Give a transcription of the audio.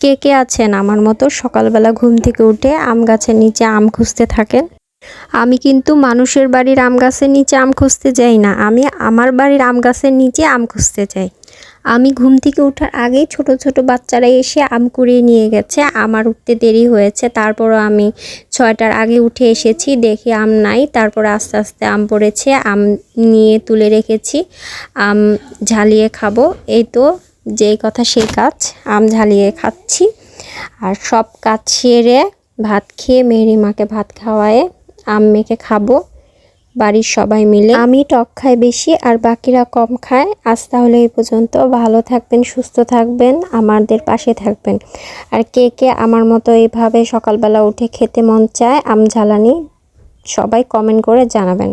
কে কে আছেন? আমার মতো সকালবেলা ঘুম থেকে উঠে আম গাছের নিচে আম খুঁজতে থাকেন। আমি কিন্তু মানুষের বাড়ির আম গাছের নিচে আম খুঁজতে যাই না। আমি আমার বাড়ির আম গাছের নিচে আম খুঁজতে যাই। আমি ঘুম থেকে ওঠার আগেই ছোট ছোট বাচ্চারা এসে আম কুড়িয়ে নিয়ে গেছে। আমার উঠতে দেরি হয়েছে। তারপরও আমি ছয়টার আগে উঠে এসেছি। দেখি আম নাই। তারপর আস্তে আস্তে আম পড়েছে। আম নিয়ে তুলে রেখেছি। আম ঝালিয়ে খাব। এই তো যেই কথা সেই কাজ, আম ঝালিয়ে খাচ্ছি। আর সব কাজ সেরে ভাত খেয়ে মেহরি মাকে ভাত খাওয়ায়ে আম মেখে খাব, বাড়ির সবাই মিলে। আমি টক খাই বেশি আর বাকিরা কম খায়। আজ তাহলে এই পর্যন্ত। ভালো থাকবেন, সুস্থ থাকবেন, আমাদের পাশে থাকবেন। আর কে কে আমার মতো এইভাবে সকালবেলা উঠে খেতে মন চায়, আম জ্বালানি সবাই কমেন্ট করে জানাবেন।